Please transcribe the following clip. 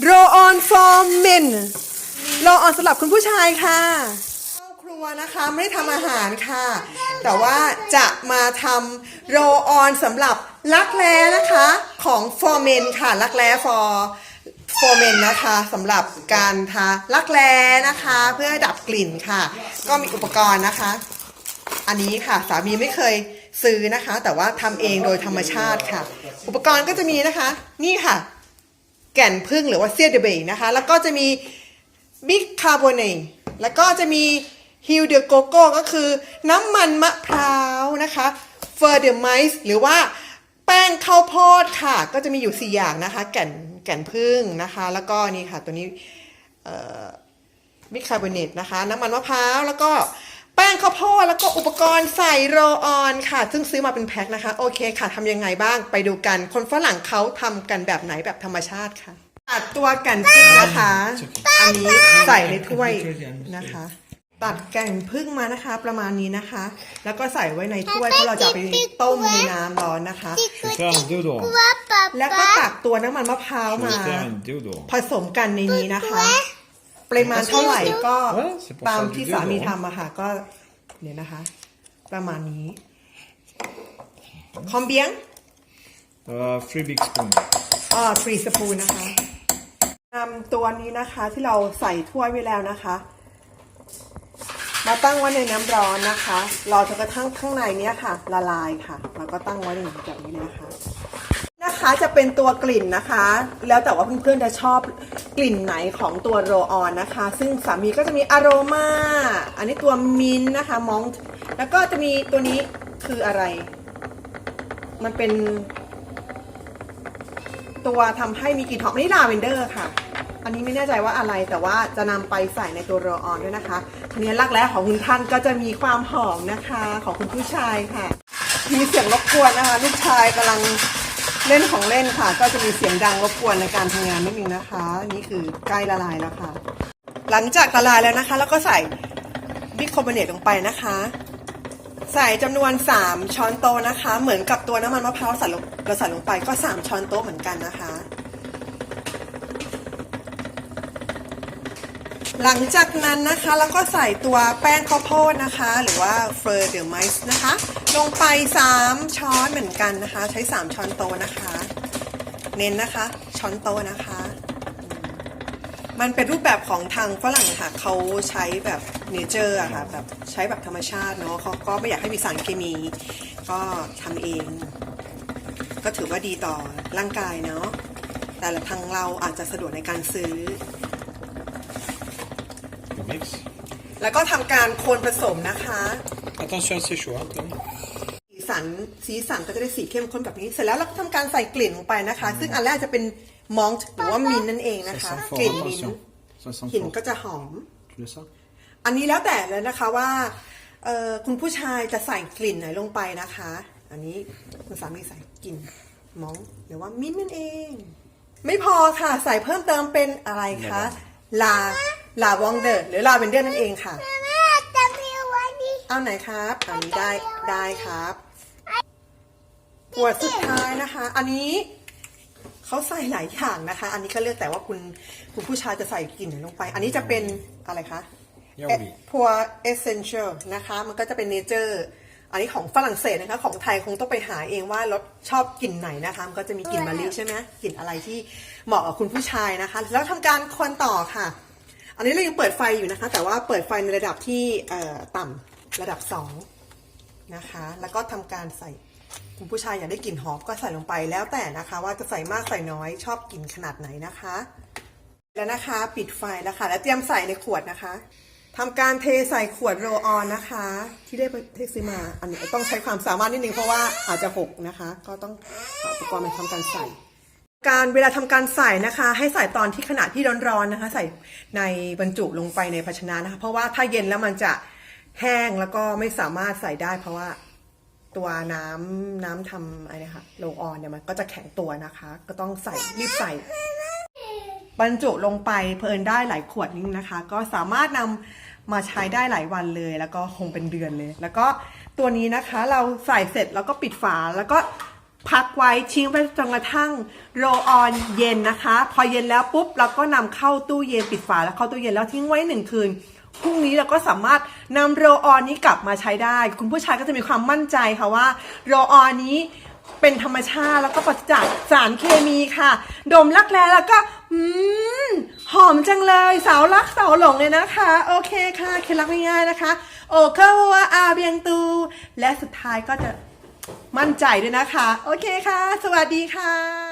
โรออน for men โรออนสำหรับคุณผู้ชายค่ะเข้าครัวนะคะไม่ได้ทำอาหารค่ะ แต่ว่าจะมาทำโรออนสำหรับรักแร้นะคะของ for men ค่ะ รักแร้ for for men นะคะสำหรับการทารักแร้นะคะ เพื่อดับกลิ่นค่ะ ก็มีอุปกรณ์นะคะ อันนี้ค่ะสามีไม่เคยซื้อนะคะ แต่ว่าทำเองโดยธรรมชาติค่ะ อุปกรณ์ก็จะมีนะคะ นี่ค่ะ แก่นพึ่งหรือว่าเซียเดเบนะคะ แล้วก็จะมีบิ๊กคาร์บอเนตแล้วก็จะมีฮิลเดอโกโก้ก็คือน้ำมันมะพร้าวนะคะเฟอร์เดอร์ไมซ์หรือว่าแป้งข้าวโพดค่ะ ก็จะมีอยู่ 4 อย่างนะคะ แก่นแก่นพึ่งนะคะ แล้วก็นี่ค่ะตัวนี้บิคาร์บอเนตนะคะ น้ำมันมะพร้าวแล้วก็ ป้งข้าวโพดแล้วก็อุปกรณ์ใส่โรลออนค่ะ ซึ่งซื้อมาเป็นแพ็คนะคะ โอเคค่ะทำยังไงบ้างไปดูกัน คนฝรั่งเขาทำกันแบบไหนแบบธรรมชาติค่ะตัดตัวแก่นพึ่งนะคะ อันนี้ใส่ในถ้วยนะคะ ตัดแก่นพึ่งมานะคะ ประมาณนี้นะคะ แล้วก็ใส่ไว้ในถ้วยเพราะเราจะเอาไปต้มในน้ำร้อนนะคะ Je vais faire un déodorant. แล้วก็ตักตัวน้ำมันมะพร้าว Je มา vais faire un déodorant. ผสมกันในนี้นะคะ ปริมาณเท่าไหร่ก็เว้ย c'est pour ตาม faire du ที่สามี déodorant ทำอะค่ะก็ เนี่ยนะคะ ประมาณนี้คอมเบียง Euh, three big spoons. อ่าทรีสปูนนะคะนำตัวนี้นะคะที่เราใส่ถ้วยไว้แล้วนะคะ มาตั้งไว้ในน้ำร้อนนะคะรอจนกระทั่งข้างในเนี้ยค่ะ ละลายค่ะ แล้วก็ตั้งไว้ในแบบนี้นะคะ นะคะจะเป็นตัวกลิ่นนะคะ แล้วแต่ว่าเพื่อนๆจะชอบ กลิ่นไหนของตัวโรออนนะคะ ซึ่งสามีก็จะมีอโรมาอันนี้ตัวมินนะคะมองแล้วก็จะมีตัวนี้คืออะไร มันเป็น ตัวทำให้มีกลิ่นหอมนนี้ลาเวนเดอร์ค่ะ อันนี้ไม่แน่ใจว่าอะไรแต่ว่าจะนำไปใส่ในตัวโรออนด้วยนะคะทีนี้รักแร้ของคุณท่านก็จะมีความหอมนะคะ ของคุณผู้ชายค่ะ มีเสียงรบกวนนะคะลูกชายกำลัง เล่นของเล่นค่ะ ก็จะมีเสียงดังรบกวนในการทำงานนิดนึงนะคะ นี่คือใกล้ละลายแล้วค่ะ หลังจากละลายแล้วนะคะ แล้วก็ใส่บิ๊กคอมเบเนตลงไปนะคะ ใส่จำนวน 3 ช้อนโต๊ะนะคะ เหมือนกับตัวน้ำมันมะพร้าวใส่ลงเราใส่ลงไปก็ 3 ช้อนโต๊ะเหมือนกันนะคะ หลังจากนั้นนะคะแล้วก็ใส่ตัวแป้งข้าวโพดนะคะ หรือว่าเฟอร์เดอร์ไมซ์นะคะ ลงไป 3 ช้อนเหมือนกันนะคะ ใช้ 3 ช้อนโต๊ะนะคะ เน้นนะคะ ช้อนโต๊ะนะคะมมันเป็นรูปแบบของทางฝรั่งค่ะเขาใช้แบบเนเจอร์อะค่ะแบบใช้แบบธรรมชาติเนาะเขาก็ไม่อยากให้มีสารเคมี ก็ทำเอง ก็ถือว่าดีต่อร่างกายเนาะแต่ละทางเราอาจจะสะดวกในการซื้อ Le mix. แล้วก็ทำการคนผสมนะคะ Attention à ses choix. hein, Tom. สีสันสีสันก็จะได้สีเข้มข้นแบบนี้ เสร็จแล้วเราก็ทำการใส่กลิ่นลงไปนะคะ ซึ่งอันแรกจะเป็นมองต์หรือว่ามินท์นั่นเองนะ Ça คะ sent กลิ่น fort, มิน attention. ท์ Ça sent กลิ่น fort. ก็จะหอม Tu veux ça อันนี้แล้วแต่เลยนะคะว่าเอ่อคุณผู้ชายจะใส่กลิ่นไหนลงไปนะคะ อันนี้คุณสามีใส่กลิ่นมองต์หรือว่ามินท์นั่นเอง ไม่พอค่ะ ใส่เพิ่มเติมเป็นอะไรคะ ลา ลาวองเดอร์หรือลาเวนเดอร์นั่นเองค่ะเอาไหนครับอันนี้ได้ได้ครับขวดสุดท้ายนะคะ อันนี้เขาใส่หลายอย่างนะคะ อันนี้ก็เลือกแต่ว่าคุณคุณผู้ชายจะใส่กลิ่นไหนลงไป อันนี้จะเป็นอะไรคะ Yaourt. พัวเอเซนเชียลนะคะ มันก็จะเป็นเนเจอร์อันนี้ของฝรั่งเศสนะคะ ของไทยคงต้องไปหาเองว่ารสชอบกลิ่นไหนนะคะ มันก็จะมีกลิ่นมะลิใช่ไหมกลิ่นอะไรที่เหมาะกับคุณผู้ชายนะคะ แล้วทำการคนต่อค่ะ อันนี้เรายังเปิดไฟอยู่นะคะ แต่ว่าเปิดไฟในระดับที่ต่ำระดับสองนะคะ แล้วก็ทำการใส่คุณผู้ชายอยากได้กลิ่นหอมก็ใส่ลงไปแล้วแต่นะคะ ว่าจะใส่มากใส่น้อยชอบกลิ่นขนาดไหนนะคะ แล้วนะคะปิดไฟแล้วค่ะ แล้วเตรียมใส่ในขวดนะคะทำการเทใส่ขวดโรลออนนะคะ ที่ได้ไปเทซื้อมาอันนี้ต้องใช้ความสามารถนิดนึงเพราะว่าอาจจะหกนะคะ ก็ต้องอุปกรณ์มาทำการใส่ การเวลาทำการใส่นะคะ ให้ใส่ตอนที่ขณะที่ร้อนๆนะคะ ใส่ในบรรจุลงไปในภาชนะนะคะ เพราะว่าถ้าเย็นแล้วมันจะแห้งแล้วก็ไม่สามารถใส่ได้ เพราะว่าตัวน้ำน้ำทำอะไรนะคะโลออนเนี่ยมันก็จะแข็งตัวนะคะ ก็ต้องใส่รีบใส่ บรรจุลงไปเพลินได้หลายขวดนึงนะคะ ก็สามารถนำมาใช้ได้หลายวันเลย แล้วก็คงเป็นเดือนเลย แล้วก็ตัวนี้นะคะเราใส่เสร็จแล้วก็ปิดฝาแล้วก็ พักไว้ทิ้งไว้จนกระทั่งโรออนเย็นนะคะ พอเย็นแล้วปุ๊บเราก็นำเข้าตู้เย็นปิดฝาแล้วเข้าตู้เย็นแล้วทิ้งไว้หนึ่งคืนพรุ่งนี้เราก็สามารถนำโรออนนี้กลับมาใช้ได้ คุณผู้ชายก็จะมีความมั่นใจค่ะว่าโรออนนี้เป็นธรรมชาติแล้วก็ปราศจากสารเคมีค่ะ ดมรักแร้แล้วก็อืมหอมจังเลยสาวรักสาวหลงเลยนะคะ โอเคค่ะเคล็ดลับง่ายๆนะคะ โอเคว่าอาเบียงตู และสุดท้ายก็จะ มั่นใจด้วยนะคะ โอเคค่ะ สวัสดีค่ะ